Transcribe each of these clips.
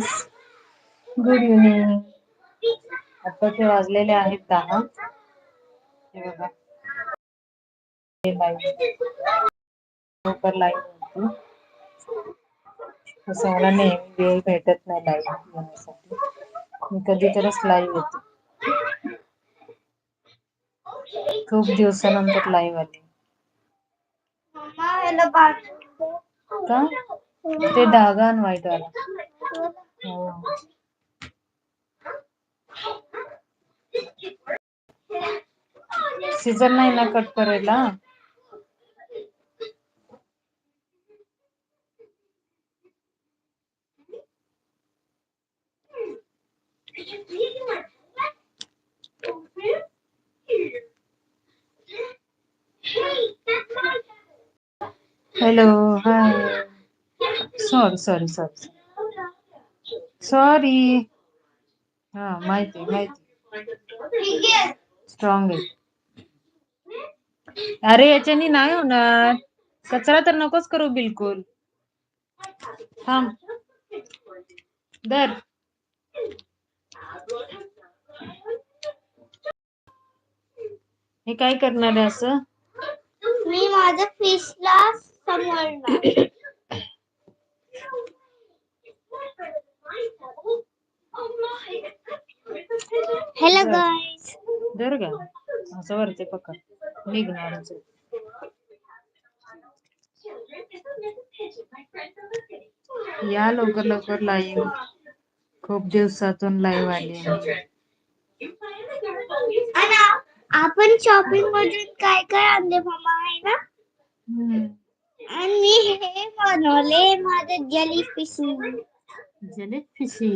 Friends good evening आताचे वाजलेले आहेत दहा. हे बघा. लाईव्ह लवकर लाईव्ह होती. तसं मला नेहमी वेळ भेटत नाही लाईव्ह येण्यासाठी मी कधीतरच लाईव्ह येते खूप दिवसानंतर लाईव्ह आली. का? ते डागा आणि व्हाईट वाला हो सीझन नाही ना कट करायला hello hi sorry sorry sorry sorry हा माहिती माहिती स्ट्रॉंग आहे अरे याच्यानी नाही होणार कचरा तर नकोच करू बिलकुल थांब दर हे काय करणार आहे असं मी माझ्या फिशला समोर हॅलो. गाईज दर का असं वरते पकड निघणारच आहे. या लवकर लवकर लाईव्ह खूप दिवसातून लाईव्ह आली आपण शॉपिंग मधून काय काय आणले मामा आहे ना. आणि मी हे बनवले माझे जेली फिश Jellyfishy.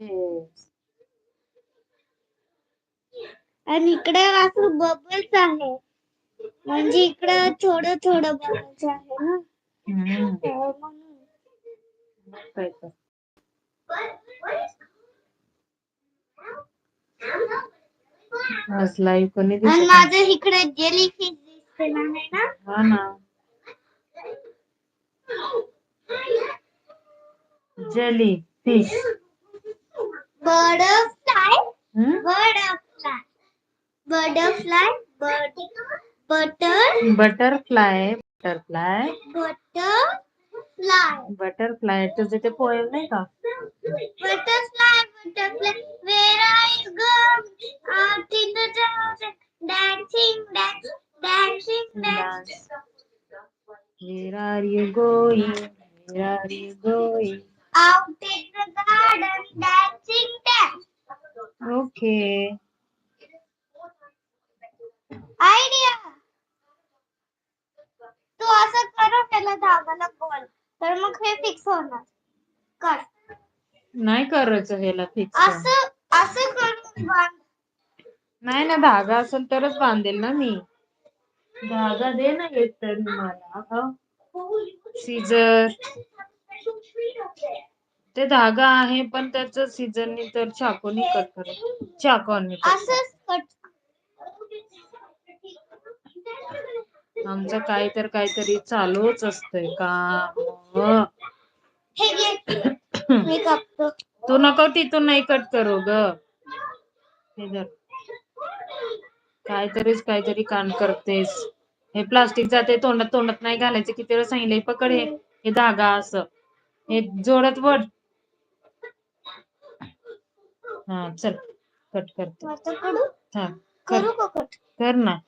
Yes. आणि इकडे असं बबल्स आहे म्हणजे इकडे थोडं थोडं बबल्स आहे ना हम्म. तर म्हणून. काय तर. आज लाईव्ह कोणी आणि दिसत नाही. माझं इकडे जेली फिश दिसते ना आहे ना हा ना jelly fish butterfly Butterfly butterfly butter butterfly butterfly butterfly butterfly तुझे ते पोएम नाही का Butterfly, butterfly, where are you going? Out in the jungle, dancing, dance, dancing, dance. Where are you going? Where are you going? Out in the garden, dancing, dance. Okay. तर मग हे fix होणार. कर. नाही करायचं ह्याला फिक्स असं असं करून बांध. नाही ना धागा असेल तरच बांधेल ना मी. धागा दे ना एक तरी मला सीजर ते धागा आहे पण त्याच सीजननी तर चाकूनी कट कर. चाकूनी असंच कट आमचं काय तर काहीतरी चालूच असतंय का? तू नको तिथून नाही कट करू ग. काहीतरीच काहीतरी कान करतेस. हे प्लास्टिक जाते तोंडात तोंडात नाही घालायचं किती वेळ सांगितलंय पकड हे. हे धागा असं. हे जोडत वड हा चल. कट करते. हा कर ना.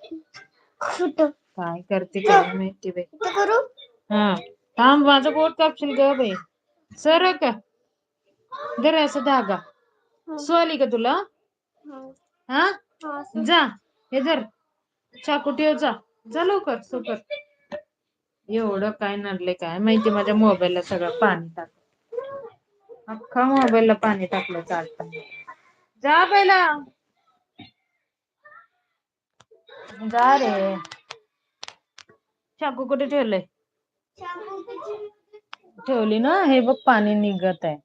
काय करते काय माहिती बाई. करू? हा थांब माझं बोट कापशील ग बाई. सर का? दर असं धागा. सू आली का तुला? हा. जा हे धर. चाकू ठेव जा. जा लवकर सुकर एवढं काय नडले काय माहिती? माझ्या मोबाईलला सगळं पाणी टाक. अख्खा मोबाईलला पाणी टाकलं चालतं जा पहिला. जा रे. चाकू कुठे ठेवलंय? ठेवली ना? हे बघ पाणी निघत आहे.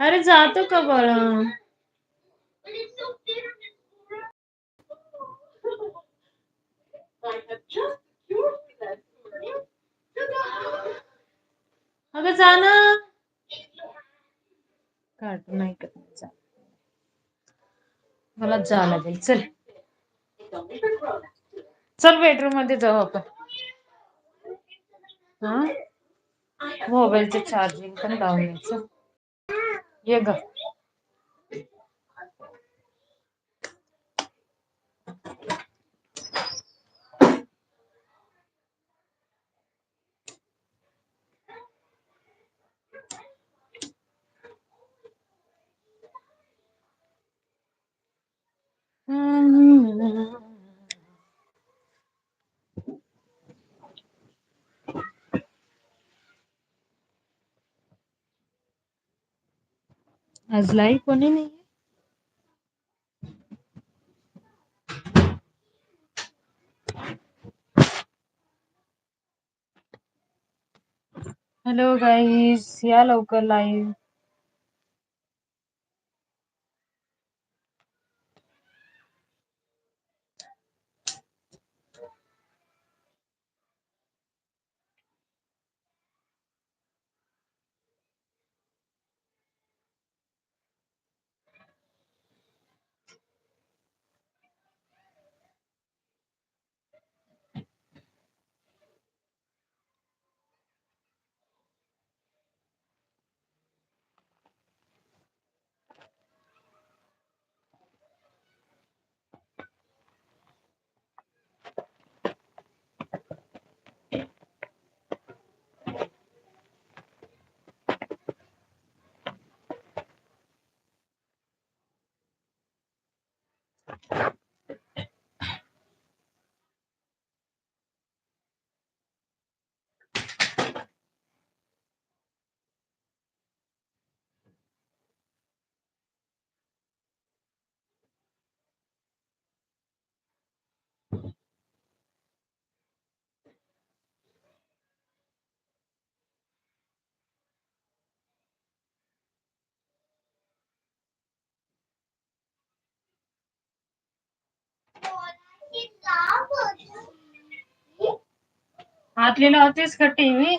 अरे जातो का बाळा? जा ना. कार्टून ऐकत नाही जा. मला जा लागेल. चल. चल बेडरूममध्ये जाऊ आपण. हा? मोबाईलचे चार्जिंग पण लावून यायचं ये ग. आज लाई कोणी नाही हॅलो गाईस या लवकर लाईव्ह हातली लावतेस का टीव्ही